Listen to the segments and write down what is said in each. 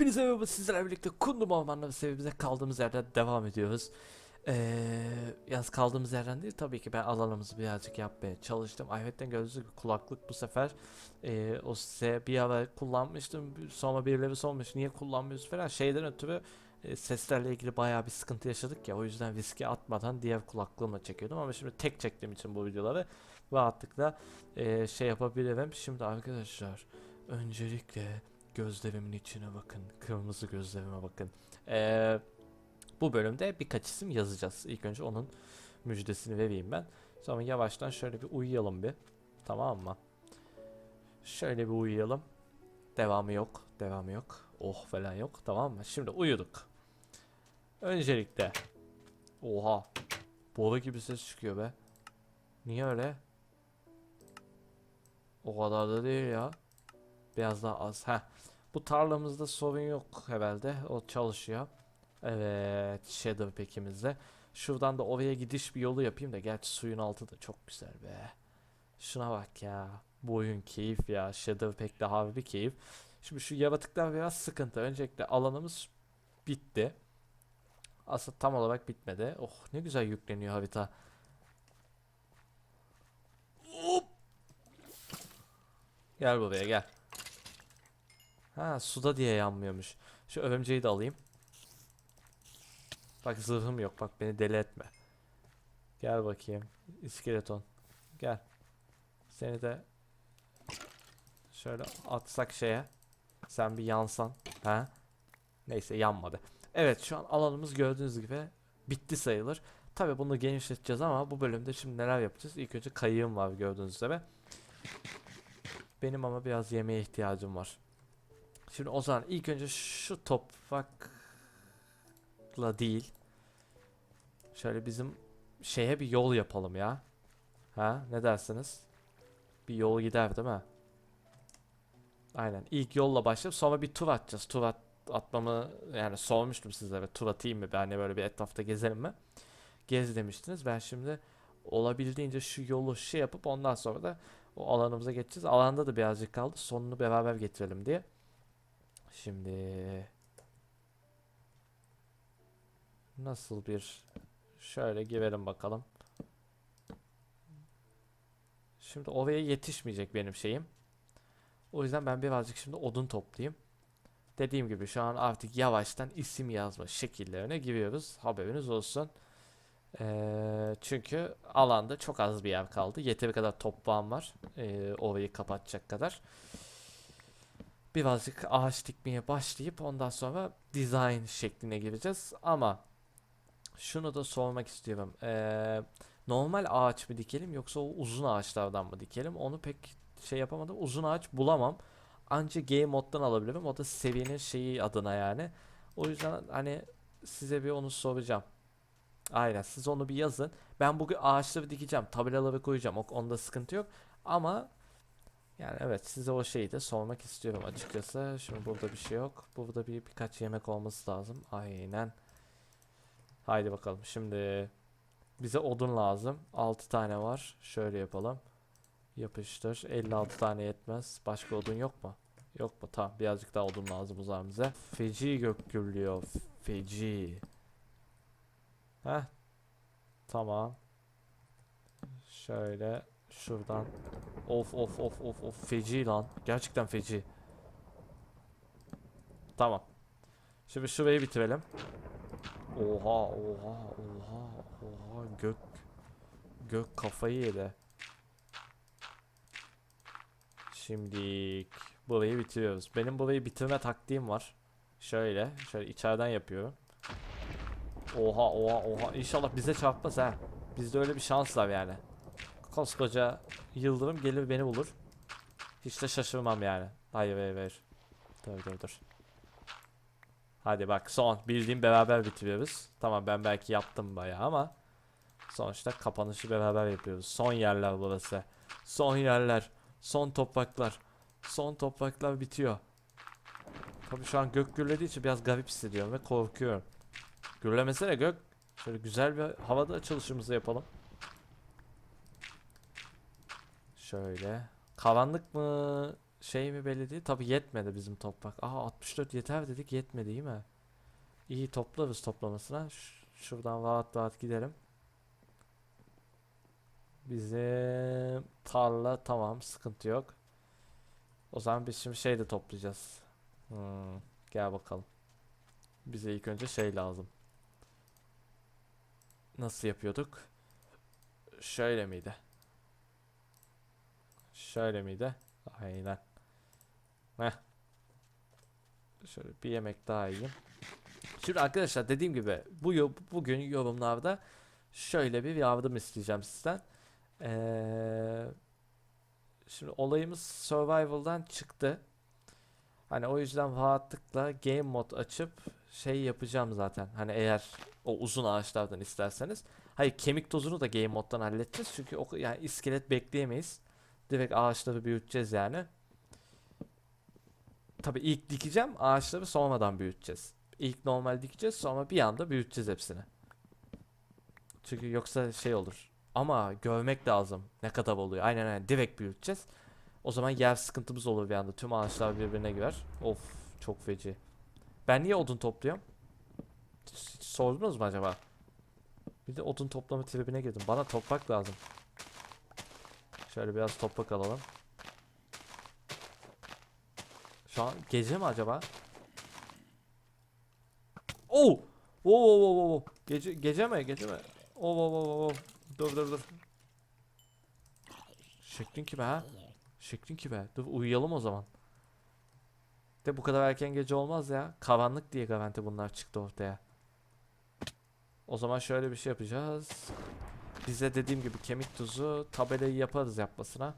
Hepinize merhaba sizlerle birlikte Kundum Ormanları sevimize kaldığımız yerden devam ediyoruz. Ee, yalnız kaldığımız yerden değil tabii ki ben alanımızı birazcık yapmaya çalıştım. Ayvet'ten gördüğünüz kulaklık bu sefer ee, o size bir ara kullanmıştım. Sonra birileri sormuş niye kullanmıyoruz falan. Şeyden ötürü e, seslerle ilgili bayağı bir sıkıntı yaşadık ya. O yüzden riske atmadan diğer kulaklığımla çekiyordum. Ama şimdi tek çektiğim için bu videoları rahatlıkla e, şey yapabilirim. Şimdi arkadaşlar öncelikle gözlerimin içine bakın. Kırmızı gözlerime bakın. Ee, bu bölümde birkaç isim yazacağız. İlk önce onun müjdesini vereyim ben. Sonra yavaştan şöyle bir uyuyalım bir. Tamam mı? Şöyle bir uyuyalım. Devamı yok. Devamı yok. Oh falan yok. Tamam mı? Şimdi uyuduk. Öncelikle. Oha. Boru gibi ses çıkıyor be. Niye öyle? O kadar da değil ya. Biraz daha az. Heh. Bu tarlamızda sorun yok herhalde. O çalışıyor. Evet. Shadow pekimizde. Şuradan da oraya gidiş bir yolu yapayım da. Gerçi suyun altı da çok güzel be. Şuna bak ya. Bu oyun keyif ya. Shadow pek de harbi keyif. Şimdi şu yaratıklar biraz sıkıntı. Öncelikle alanımız bitti. Aslında tam olarak bitmedi. Oh ne güzel yükleniyor harita. Hop. Gel buraya gel. Ha suda diye yanmıyormuş. Şu örümceği de alayım. Bak zırhım yok bak beni deli etme. Gel bakayım. İskeleton. Gel. Seni de şöyle atsak şeye. Sen bir yansan. Ha? Neyse yanmadı. Evet şu an alanımız gördüğünüz gibi bitti sayılır. Tabi bunu genişleteceğiz ama bu bölümde şimdi neler yapacağız? İlk önce kayığım var gördüğünüz gibi. Benim ama biraz yemeğe ihtiyacım var. Şimdi o zaman ilk önce şu toprakla değil. Şöyle bizim şeye bir yol yapalım ya. Ha ne dersiniz? Bir yol gider değil mi? Aynen. İlk yolla başlayıp sonra bir tur atacağız. Tur at, atmamı yani sormuştum sizlere. Tur atayım mı? Ben de böyle bir etrafta gezelim mi? Gez demiştiniz. Ben şimdi olabildiğince şu yolu şey yapıp ondan sonra da o alanımıza geçeceğiz. Alanda da birazcık kaldı. Sonunu beraber getirelim diye. Şimdi nasıl bir şöyle girelim bakalım. Şimdi oraya yetişmeyecek benim şeyim. O yüzden ben birazcık şimdi odun toplayayım. Dediğim gibi şu an artık yavaştan isim yazma şekillerine giriyoruz. Haberiniz olsun. Ee, çünkü alanda çok az bir yer kaldı. Yeteri kadar toprağım var. Ee, orayı kapatacak kadar birazcık ağaç dikmeye başlayıp ondan sonra design şekline gireceğiz. Ama şunu da sormak istiyorum. Ee, normal ağaç mı dikelim yoksa o uzun ağaçlardan mı dikelim? Onu pek şey yapamadım. Uzun ağaç bulamam. Anca game moddan alabilirim. O da seviyenin şeyi adına yani. O yüzden hani size bir onu soracağım. Aynen siz onu bir yazın. Ben bugün ağaçları dikeceğim. Tabelaları koyacağım. O, onda sıkıntı yok. Ama yani evet size o şeyi de sormak istiyorum açıkçası. Şimdi burada bir şey yok. Burada bir birkaç yemek olması lazım. Aynen. Haydi bakalım. Şimdi bize odun lazım. 6 tane var. Şöyle yapalım. Yapıştır. 56 tane yetmez. Başka odun yok mu? Yok mu? Tamam. Birazcık daha odun lazım o zaman bize. Feci gök gürlüyor. Feci. Heh. Tamam. Şöyle şuradan Of of of of of feci lan. Gerçekten feci. Tamam. Şimdi şurayı bitirelim. Oha oha oha oha gök gök kafayı yedi. Şimdi burayı bitiriyoruz. Benim burayı bitirme taktiğim var. Şöyle, şöyle içeriden yapıyorum. Oha oha oha. İnşallah bize çarpmaz ha. Bizde öyle bir şans var yani. Koskoca yıldırım gelir beni bulur. Hiç de şaşırmam yani. Hayır hayır hayır. Dur dur dur. Hadi bak son. Bildiğim beraber bitiriyoruz. Tamam ben belki yaptım bayağı ama. Sonuçta kapanışı beraber yapıyoruz. Son yerler burası. Son yerler. Son topraklar. Son topraklar bitiyor. Tabii şu an gök gürlediği için biraz garip hissediyorum ve korkuyorum. Gürlemesene gök. Şöyle güzel bir havada açılışımızı yapalım. Şöyle. Karanlık mı? şey mi belli değil. Tabi yetmedi bizim toprak. Aa 64 yeter dedik yetmedi değil mi? İyi toplarız toplamasına. Ş- şuradan rahat rahat gidelim. Bizim tarla tamam sıkıntı yok. O zaman biz şimdi şey de toplayacağız. Hmm, gel bakalım. Bize ilk önce şey lazım. Nasıl yapıyorduk? Şöyle miydi? Şöyle miydi? Aynen. Heh. Şöyle bir yemek daha yiyeyim. Şimdi arkadaşlar dediğim gibi bu bugün yorumlarda şöyle bir yardım isteyeceğim sizden. Ee, şimdi olayımız survival'dan çıktı. Hani o yüzden rahatlıkla game mod açıp şey yapacağım zaten. Hani eğer o uzun ağaçlardan isterseniz. Hayır kemik tozunu da game moddan halledeceğiz. Çünkü o yani iskelet bekleyemeyiz. Direkt ağaçları büyüteceğiz yani. Tabii ilk dikeceğim ağaçları sonradan büyüteceğiz. İlk normal dikeceğiz sonra bir anda büyüteceğiz hepsini. Çünkü yoksa şey olur. Ama görmek lazım ne kadar oluyor. Aynen aynen direkt büyüteceğiz. O zaman yer sıkıntımız olur bir anda. Tüm ağaçlar birbirine girer. Of çok feci. Ben niye odun topluyorum? Sordunuz mu acaba? Bir de odun toplama tribine girdim. Bana toprak lazım. Şöyle biraz toprak alalım. Şu an gece mi acaba? Oh! Oo, oo, oo, oo. Gece gece mi? Gece mi? Oo, oo, oo, oo. Dur dur dur. Şeklin ki be ha? Şeklin ki be. Dur uyuyalım o zaman. De bu kadar erken gece olmaz ya. Karanlık diye garanti bunlar çıktı ortaya. O zaman şöyle bir şey yapacağız. Bize dediğim gibi kemik tuzu tabelayı yaparız yapmasına.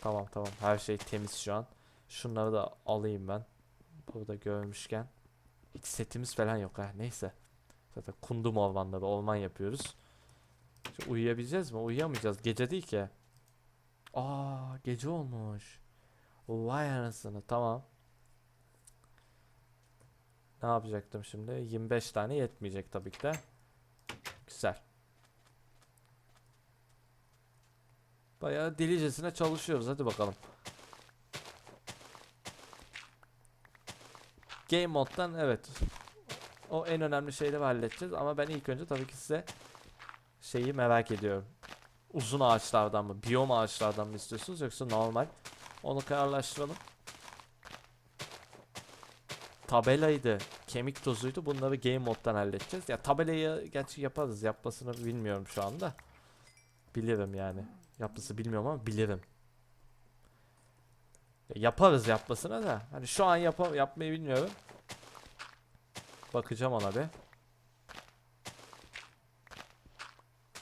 Tamam tamam her şey temiz şu an. Şunları da alayım ben. Burada görmüşken. Hiç setimiz falan yok ha neyse. Zaten kundum ormanları orman yapıyoruz. Şimdi uyuyabileceğiz mi? Uyuyamayacağız. Gece değil ki. Aa gece olmuş. Vay anasını tamam. Ne yapacaktım şimdi? 25 tane yetmeyecek tabii ki de. Güzel. Bayağı dilicesine çalışıyoruz. Hadi bakalım. Game moddan evet. O en önemli şeyleri halledeceğiz ama ben ilk önce tabii ki size şeyi merak ediyorum. Uzun ağaçlardan mı, biyom ağaçlardan mı istiyorsunuz yoksa normal? Onu kararlaştıralım. Tabelaydı, kemik tozuydu. Bunları game moddan halledeceğiz. Ya tabelayı gerçi yaparız. Yapmasını bilmiyorum şu anda. Bilirim yani. Yapması bilmiyorum ama bilirim. Ya yaparız yapmasına da. Hani şu an yap yapmayı bilmiyorum. Bakacağım ona bir.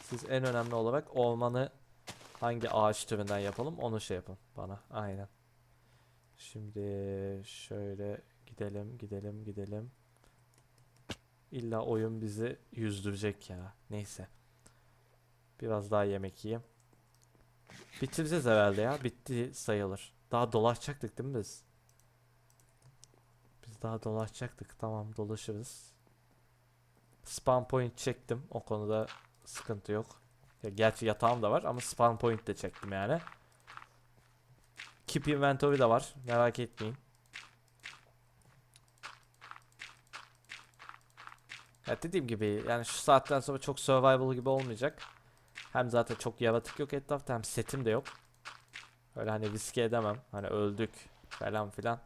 Siz en önemli olarak ormanı hangi ağaç türünden yapalım onu şey yapın bana. Aynen. Şimdi şöyle gidelim gidelim gidelim. İlla oyun bizi yüzdürecek ya. Neyse. Biraz daha yemek yiyeyim. Bitireceğiz herhalde ya. Bitti sayılır. Daha dolaşacaktık değil mi biz? Biz daha dolaşacaktık. Tamam dolaşırız. Spawn point çektim. O konuda sıkıntı yok. Ya gerçi yatağım da var ama spawn point de çektim yani. Keep inventory de var. Merak etmeyin. Ya dediğim gibi yani şu saatten sonra çok survival gibi olmayacak. Hem zaten çok yaratık yok etrafta hem setim de yok. Öyle hani riske edemem. Hani öldük falan filan.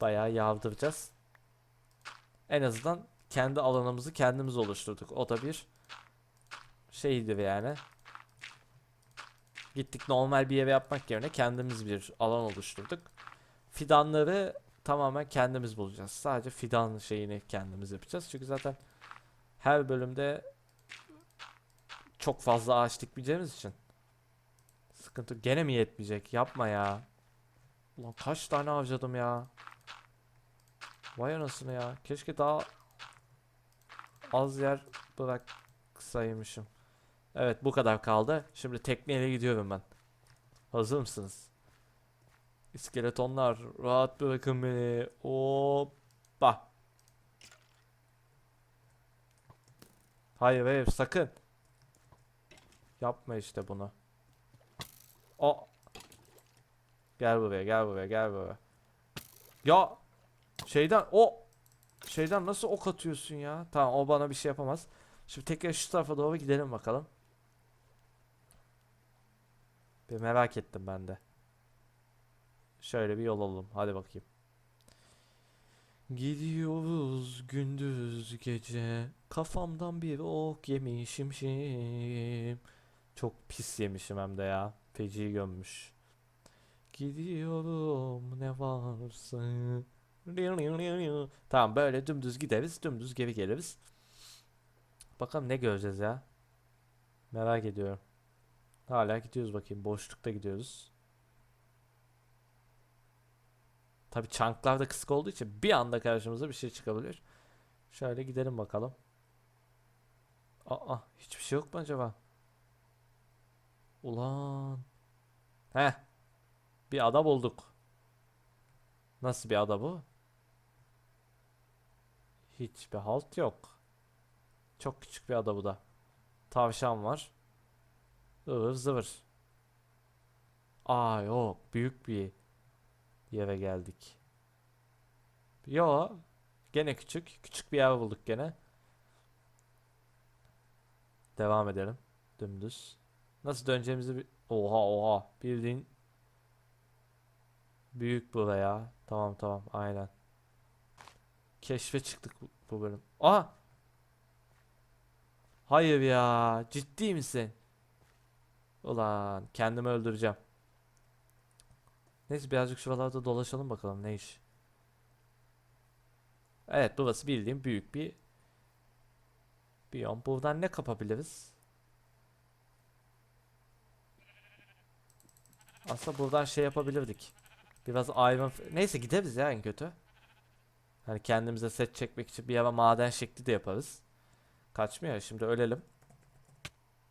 Bayağı yardıracağız. En azından kendi alanımızı kendimiz oluşturduk. O da bir şeydir yani. Gittik normal bir eve yapmak yerine kendimiz bir alan oluşturduk. Fidanları tamamen kendimiz bulacağız. Sadece fidan şeyini kendimiz yapacağız. Çünkü zaten her bölümde çok fazla ağaç dikmeyeceğimiz için sıkıntı gene mi yetmeyecek? Yapma ya. Ulan kaç tane harcadım ya. Vay anasını ya. Keşke daha az yer bıraksaymışım. Evet bu kadar kaldı. Şimdi tekneyle gidiyorum ben. Hazır mısınız? İskeletonlar rahat bırakın beni. Hoppa. Hayır hayır sakın. Yapma işte bunu. O Gel buraya gel buraya gel buraya. Ya şeyden o şeyden nasıl ok atıyorsun ya? Tamam o bana bir şey yapamaz. Şimdi tekrar şu tarafa doğru gidelim bakalım. Bir merak ettim ben de. Şöyle bir yol alalım. Hadi bakayım. Gidiyoruz gündüz gece kafamdan bir ok yemişim şim. Çok pis yemişim hem de ya. Feci gömmüş. Gidiyorum ne varsa. Tamam böyle dümdüz gideriz, dümdüz geri geliriz. Bakalım ne göreceğiz ya. Merak ediyorum. Hala gidiyoruz bakayım. Boşlukta gidiyoruz. Tabi çanklar da kısık olduğu için bir anda karşımıza bir şey çıkabilir. Şöyle gidelim bakalım. Aa hiçbir şey yok mu acaba? Ulan. Heh. Bir ada bulduk. Nasıl bir ada bu? Hiçbir halt yok. Çok küçük bir ada bu da. Tavşan var. Ivır zıvır. Aa yok. Büyük bir yere geldik. Yo. Gene küçük. Küçük bir yer bulduk gene. Devam edelim. Dümdüz. Nasıl döneceğimizi bir... Oha oha. Bildiğin büyük buraya. Tamam tamam aynen. Keşfe çıktık bu, bölüm. Aa! Hayır ya. Ciddi misin? Ulan kendimi öldüreceğim. Neyse birazcık şuralarda dolaşalım bakalım ne iş. Evet burası bildiğim büyük bir biyom. Buradan ne kapabiliriz? Aslında buradan şey yapabilirdik. Biraz iron... Neyse gideriz ya en kötü. Hani kendimize set çekmek için bir yere maden şekli de yaparız. Kaçmıyor şimdi ölelim.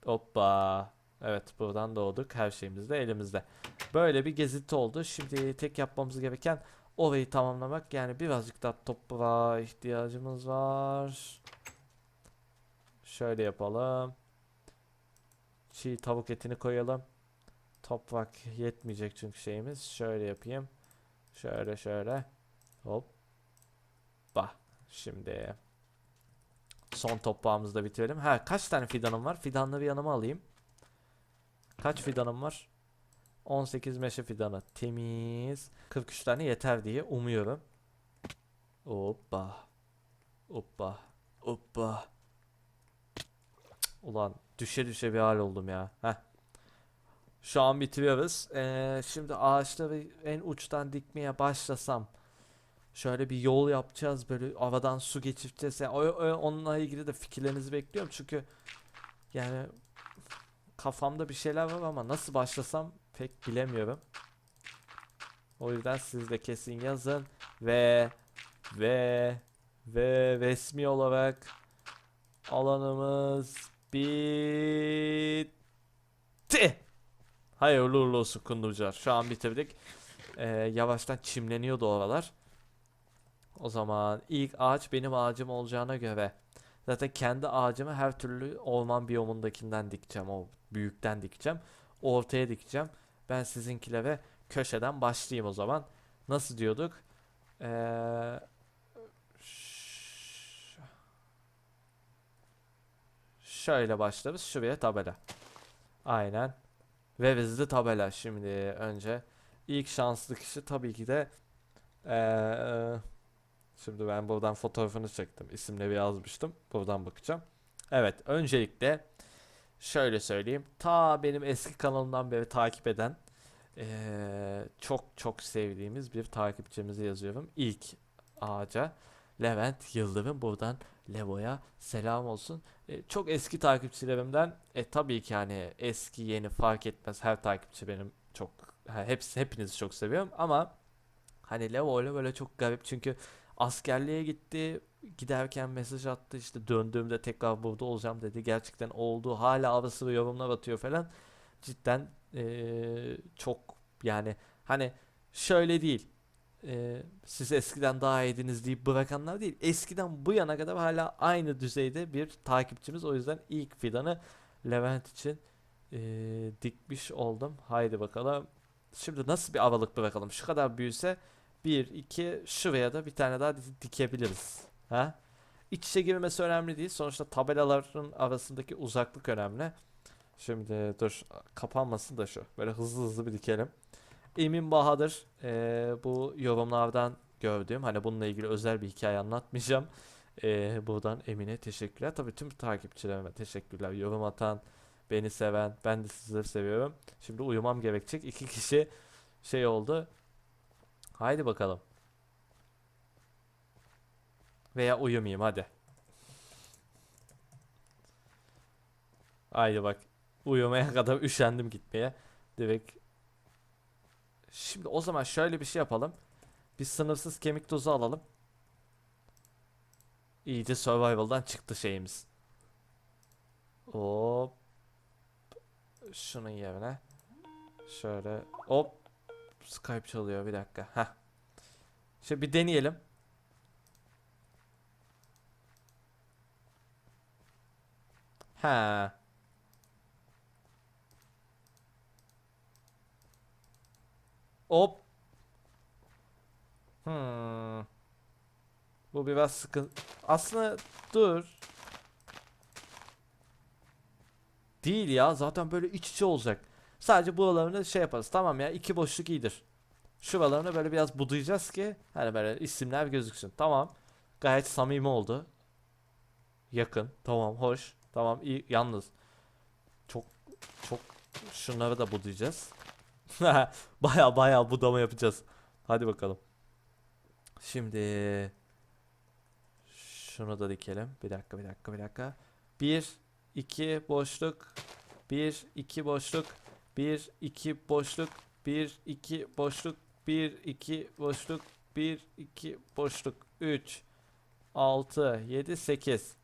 Hoppa. Evet buradan doğduk. Her şeyimiz de elimizde. Böyle bir gezinti oldu. Şimdi tek yapmamız gereken orayı tamamlamak. Yani birazcık daha toprağa ihtiyacımız var. Şöyle yapalım. Çiğ tavuk etini koyalım. Toprak yetmeyecek çünkü şeyimiz. Şöyle yapayım. Şöyle şöyle. Hoppa. Şimdi son toprağımızı da bitirelim. Ha kaç tane fidanım var? Fidanları yanıma alayım. Kaç fidanım var? 18 meşe fidanı. Temiz. 43 tane yeter diye umuyorum. Hoppa. Hoppa. Hoppa. Ulan düşe düşe bir hal oldum ya. Heh. Şu an bitiriyoruz. Ee, şimdi ağaçları en uçtan dikmeye başlasam. Şöyle bir yol yapacağız böyle aradan su geçireceğiz. Yani onunla ilgili de fikirlerinizi bekliyorum. Çünkü yani kafamda bir şeyler var ama nasıl başlasam pek bilemiyorum. O yüzden siz de kesin yazın ve ve ve resmi olarak alanımız bitti. Hayırlı uğurlu olsun kunducular. Şu an bitirdik. Ee, yavaştan çimleniyordu oralar. O zaman ilk ağaç benim ağacım olacağına göre zaten kendi ağacımı her türlü orman biyomundakinden dikeceğim. O büyükten dikeceğim. Ortaya dikeceğim. Ben sizinkilere köşeden başlayayım o zaman. Nasıl diyorduk? Ee, şöyle başlarız. Şuraya tabela. Aynen. Ve bizde tabela şimdi önce. ilk şanslı kişi tabii ki de ee, şimdi ben buradan fotoğrafını çektim. İsimleri yazmıştım. Buradan bakacağım. Evet öncelikle şöyle söyleyeyim. Ta benim eski kanalımdan beri takip eden ee, çok çok sevdiğimiz bir takipçimizi yazıyorum. İlk ağaca Levent Yıldırım buradan Levo'ya selam olsun. E, çok eski takipçilerimden e, tabii ki hani eski yeni fark etmez her takipçi benim çok hepsi hepinizi çok seviyorum ama hani Levo ile böyle çok garip çünkü askerliğe gitti giderken mesaj attı işte döndüğümde tekrar burada olacağım dedi gerçekten oldu hala arası yorumlar atıyor falan cidden e, çok yani hani şöyle değil e, siz eskiden daha iyiydiniz deyip bırakanlar değil. Eskiden bu yana kadar hala aynı düzeyde bir takipçimiz. O yüzden ilk fidanı Levent için e, dikmiş oldum. Haydi bakalım. Şimdi nasıl bir aralık bırakalım? Şu kadar büyüse 1, 2 şuraya da bir tane daha di- dikebiliriz. Ha? İç içe girmesi önemli değil. Sonuçta tabelaların arasındaki uzaklık önemli. Şimdi dur kapanmasın da şu. Böyle hızlı hızlı bir dikelim. Emin Bahadır eee, bu yorumlardan gördüğüm hani bununla ilgili özel bir hikaye anlatmayacağım. Eee, buradan Emin'e teşekkürler. Tabii tüm takipçilerime teşekkürler. Yorum atan, beni seven, ben de sizleri seviyorum. Şimdi uyumam gerekecek. İki kişi şey oldu. Haydi bakalım. Veya uyumayayım hadi. Haydi bak. Uyumaya kadar üşendim gitmeye. Direkt. Şimdi o zaman şöyle bir şey yapalım. Bir sınırsız kemik tozu alalım. İyice survival'dan çıktı şeyimiz. Hop. Şunun yerine. Şöyle. Hop. Skype çalıyor bir dakika. Heh. Şimdi bir deneyelim. Ha. Hop. Hmm. Bu biraz sıkıntı. Aslında dur. Değil ya. Zaten böyle iç içe olacak. Sadece buralarını şey yaparız. Tamam ya. iki boşluk iyidir. Şuralarını böyle biraz budayacağız ki hani böyle isimler gözüksün. Tamam. Gayet samimi oldu. Yakın. Tamam. Hoş. Tamam. iyi. Yalnız. Çok çok şunları da budayacağız. Baya baya budama yapacağız. Hadi bakalım. Şimdi şunu da dikelim. Bir dakika, bir dakika, bir dakika. Bir, iki boşluk. Bir, iki boşluk. Bir, iki boşluk. Bir, iki boşluk. Bir, iki boşluk. Bir, iki boşluk. Üç, altı, yedi, sekiz.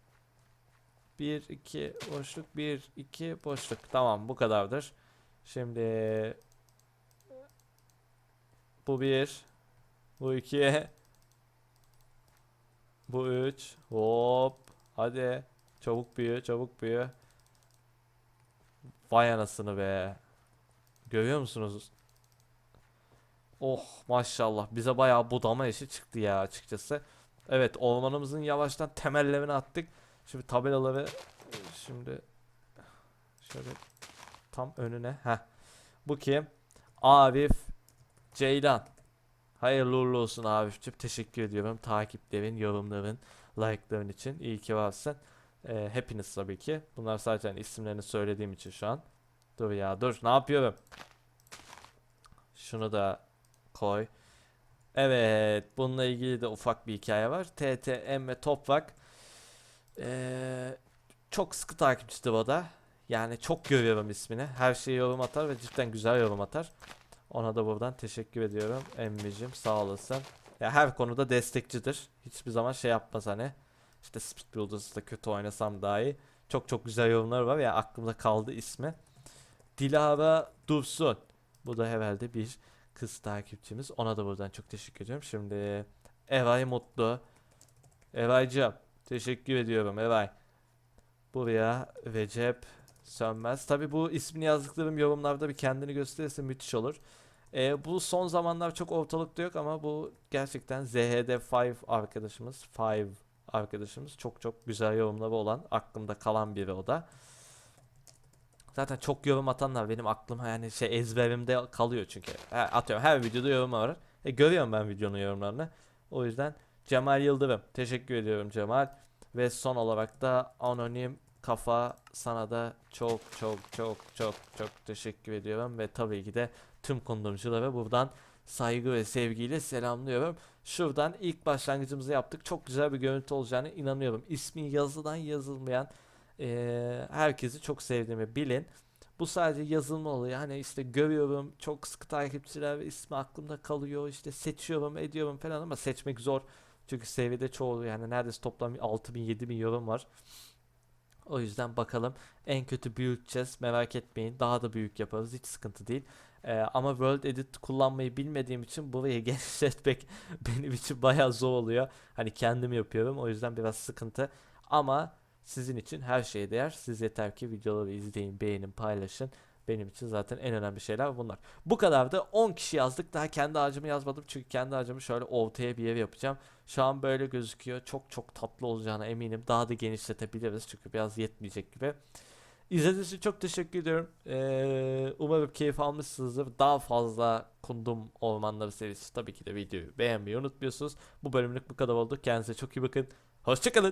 Bir, iki boşluk. Bir, iki boşluk. Tamam, bu kadardır. Şimdi bu bir. Bu iki. Bu üç. Hop. Hadi. Çabuk büyü, çabuk büyü. Vay anasını be. Görüyor musunuz? Oh maşallah. Bize bayağı budama işi çıktı ya açıkçası. Evet ormanımızın yavaştan temellerini attık. Şimdi tabelaları şimdi şöyle tam önüne. Heh. Bu kim? Arif Ceylan. Hayırlı uğurlu olsun Arif'ciğim. Teşekkür ediyorum. Takiplerin, yorumların, like'ların için. İyi ki varsın. Ee, hepiniz tabii ki. Bunlar sadece hani isimlerini söylediğim için şu an. Dur ya dur. Ne yapıyorum? Şunu da koy. Evet. Bununla ilgili de ufak bir hikaye var. TTM ve Toprak. Ee, çok sıkı takipçisi o da. Yani çok görüyorum ismini. Her şeyi yorum atar ve cidden güzel yorum atar. Ona da buradan teşekkür ediyorum. Emmicim sağ olasın. Ya her konuda destekçidir. Hiçbir zaman şey yapmaz hani. İşte Speed Builders'da kötü oynasam dahi. Çok çok güzel yorumlar var ya aklımda kaldı ismi. Dilara Dursun. Bu da herhalde bir kız takipçimiz. Ona da buradan çok teşekkür ediyorum. Şimdi Eray Mutlu. Eraycığım teşekkür ediyorum Eray. Buraya Recep Sönmez. Tabi bu ismini yazdıklarım yorumlarda bir kendini gösterirse müthiş olur. Ee, bu son zamanlar çok ortalıkta yok ama bu gerçekten ZHD5 arkadaşımız, 5 arkadaşımız çok çok güzel yorumları olan, aklımda kalan biri o da. Zaten çok yorum atanlar benim aklıma yani şey ezberimde kalıyor çünkü. Atıyorum her videoda yorum var. E, görüyorum ben videonun yorumlarını. O yüzden Cemal Yıldırım. Teşekkür ediyorum Cemal. Ve son olarak da Anonim Kafa sana da çok çok çok çok çok teşekkür ediyorum. Ve tabii ki de tüm kondumculara buradan saygı ve sevgiyle selamlıyorum. Şuradan ilk başlangıcımızı yaptık. Çok güzel bir görüntü olacağını inanıyorum. İsmi yazıdan yazılmayan eee, herkesi çok sevdiğimi bilin. Bu sadece yazılma olayı. Hani işte görüyorum çok sıkı takipçiler ismi aklımda kalıyor. İşte seçiyorum ediyorum falan ama seçmek zor. Çünkü seviyede çoğu yani neredeyse toplam 6000 7000 yorum var. O yüzden bakalım en kötü büyüteceğiz merak etmeyin daha da büyük yaparız hiç sıkıntı değil. Ee, ama World Edit kullanmayı bilmediğim için burayı genişletmek benim için bayağı zor oluyor. Hani kendim yapıyorum o yüzden biraz sıkıntı. Ama sizin için her şeye değer. Siz yeter ki videoları izleyin, beğenin, paylaşın Benim için zaten en önemli şeyler bunlar. Bu kadar da 10 kişi yazdık. Daha kendi ağacımı yazmadım. Çünkü kendi ağacımı şöyle ortaya bir yer yapacağım. Şu an böyle gözüküyor. Çok çok tatlı olacağına eminim. Daha da genişletebiliriz. Çünkü biraz yetmeyecek gibi. İzlediğiniz için çok teşekkür ediyorum. Ee, umarım keyif almışsınızdır. Daha fazla kundum ormanları serisi tabii ki de videoyu beğenmeyi unutmuyorsunuz. Bu bölümlük bu kadar oldu. Kendinize çok iyi bakın. Hoşçakalın.